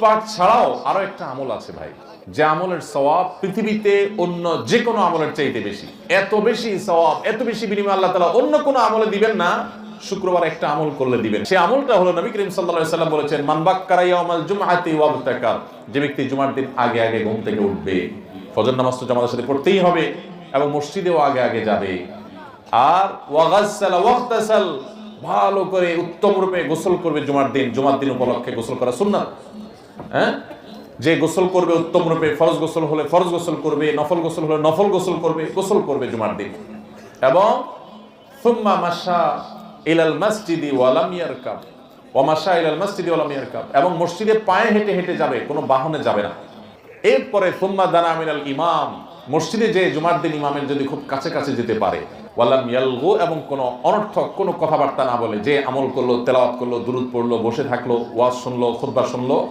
পাঠ ছাড়াও আরও একটা আমল আছে ভাই। যে আমলের সওয়াব পৃথিবীতে অন্য যে কোনো আমলের চাইতে বেশি। এত বেশি সওয়াব, এত বেশি বিনিময় আল্লাহ তাআলা অন্য কোনো আমলে দিবেন না, শুক্রবার একটা আমল করলে দিবেন। সেই আমলটা হলো নবী করিম আলাইহি সাল্লাম বলেছেন, মান বাক্কারা ইয়াউমাল জুমআতি ওয়াবতাকার যে ব্যক্তি জুমার দিন আগে আগে ঘুম থেকে উঠবে, ফজর নামাজ তো জামাতের সাথে পড়তেই হবে এবং মসজিদেও আগে আগে যাবে। আর ওয়াগাসাল ওয়াক্তাসাল ভালো করে উত্তম রূপে গোসল করবে জুমার দিন জুমার দিন উপলক্ষে গোসল করা সুন্নাত। হ্যাঁ? যে গোসল করবে উত্তম রূপে, ফরজ গোসল হলে ফরজ গোসল করবে, নফল গোসল হলে নফল গোসল করবে গোসল করবে জুমার দিন। এবং সুম্মা মাসা ইলাল মসজিদি ওয়ালাম ইয়ারকাব। ওয়া মাসা ইলাল মসজিদি ওয়ালাম ইয়ারকাব। এবং মসজিদে পায়ে হেঁটে হেঁটে যাবে, কোনো বাহনে যাবে না। এরপরে সুম্মা দানা মিনাল ইমাম। মসজিদে যে জুমার দিন ইমামের যদি খুব কাছে কাছে যেতে পারে ওয়ালাম ইয়ালগু এবং কোনো অনর্থক কোনো কথাবার্তা না বলে, যে আমল করল, তেলাওয়াত করল, দুরুদ পড়ল, বসে থাকল, ওয়াজ শুনলো, খুতবা শুনলো